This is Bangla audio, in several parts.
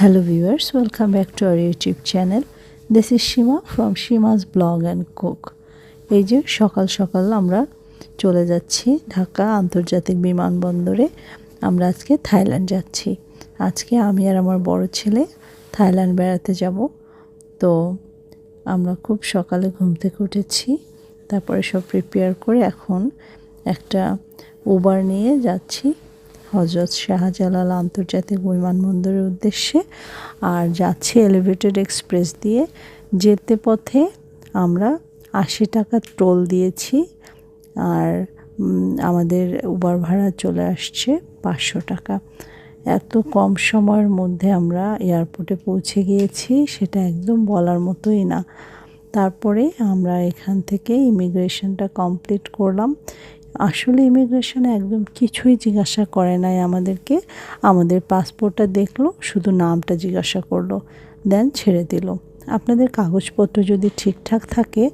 Hello viewers, welcome back to our YouTube channel. This is Shima from Shima's Blog and Cook. এই যে সকাল সকাল আমরা চলে যাচ্ছি ঢাকা আন্তর্জাতিক বিমানবন্দরে। আমরা আজকে থাইল্যান্ড যাচ্ছি। আজকে আমি আর আমার বড় ছেলে থাইল্যান্ড বেড়াতে যাব। তো আমরা খুব সকালে ঘুম থেকে উঠেছি। তারপরে সব প্রিপেয়ার করে এখন একটা উবার নিয়ে যাচ্ছি। হজরত শাহজালাল আন্তর্জাতিক বিমানবন্দরের উদ্দেশ্যে আর যাচ্ছি এলিভেটেড এক্সপ্রেস দিয়ে। যেতে পথে আমরা আশি টাকা টোল দিয়েছি আর আমাদের উবার ভাড়া চলে আসছে পাঁচশো টাকা। এত কম সময়ের মধ্যে আমরা এয়ারপোর্টে পৌঁছে গিয়েছি সেটা একদম বলার মতোই না। তারপরে আমরা এখান থেকে ইমিগ্রেশনটা কমপ্লিট করলাম। আসলে ইমিগ্রেশনে একদম কিছুই জিজ্ঞাসা করে নাই আমাদেরকে। আমাদের পাসপোর্টটা দেখল, শুধু নামটা জিজ্ঞাসা করল দেন ছেড়ে দিল। আপনাদের কাগজপত্র যদি ঠিকঠাক থাকে,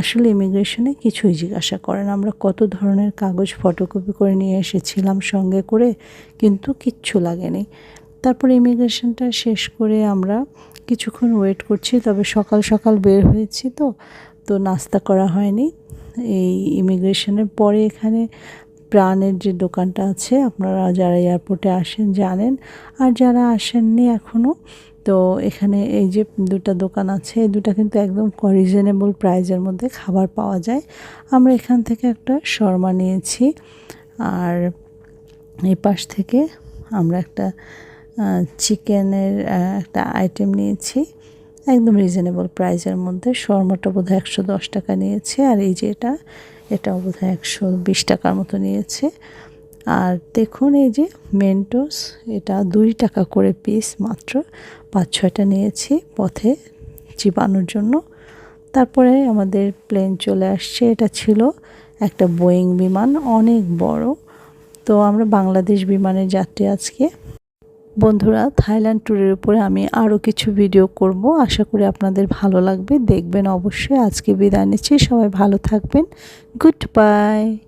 আসলে ইমিগ্রেশনে কিছুই জিজ্ঞাসা করেন আমরা কত ধরনের কাগজ ফটোকপি করে নিয়ে এসেছিলাম সঙ্গে করে, কিন্তু কিচ্ছু লাগেনি। তারপর ইমিগ্রেশনটা শেষ করে আমরা কিছুক্ষণ ওয়েট করছি, তবে সকাল সকাল বের হয়েছি তো তো নাস্তা করা হয়নি। এই ইমিগ্রেশনের পরে এখানে প্রাণের যে দোকানটা আছে, আপনারা যারা এয়ারপোর্টে আসেন জানেন। আর যারা আসেননি এখনও তো এখানে এই যে দুটো দোকান আছে, এই দুটো কিন্তু একদম রিজনেবল প্রাইজের মধ্যে খাবার পাওয়া যায়। আমরা এখান থেকে একটা শর্মা নিয়েছি। আর এই পাশ থেকে আমরা একটা চিকেনের একটা আইটেম নিয়েছি। একদম রিজনেবল প্রাইসের মধ্যে। শর্মাটা বোধ হয় একশো দশ টাকা নিয়েছে, আর এই যে এটা, এটাও বোধ হয় একশো বিশ টাকার মতো নিয়েছে। আর দেখুন এই যে মেন্টোস এটা দুই টাকা করে পিস মাত্র পাঁচ ছয়টা নিয়েছি পথে চিবানোর জন্য। তারপরে আমাদের প্লেন চলে আসছে, এটা ছিল একটা বোয়িং বিমান, অনেক বড়। তো আমরা বাংলাদেশ বিমানের যাত্রী আজকে। বন্ধুরা, থাইল্যান্ড ট্যুরের উপরে আমি আরও কিছু ভিডিও করব। আশা করি আপনাদের ভালো লাগবে। দেখবেন অবশ্যই আজকে বিদায় নিচ্ছি। সবাই ভালো থাকবেন। Good bye.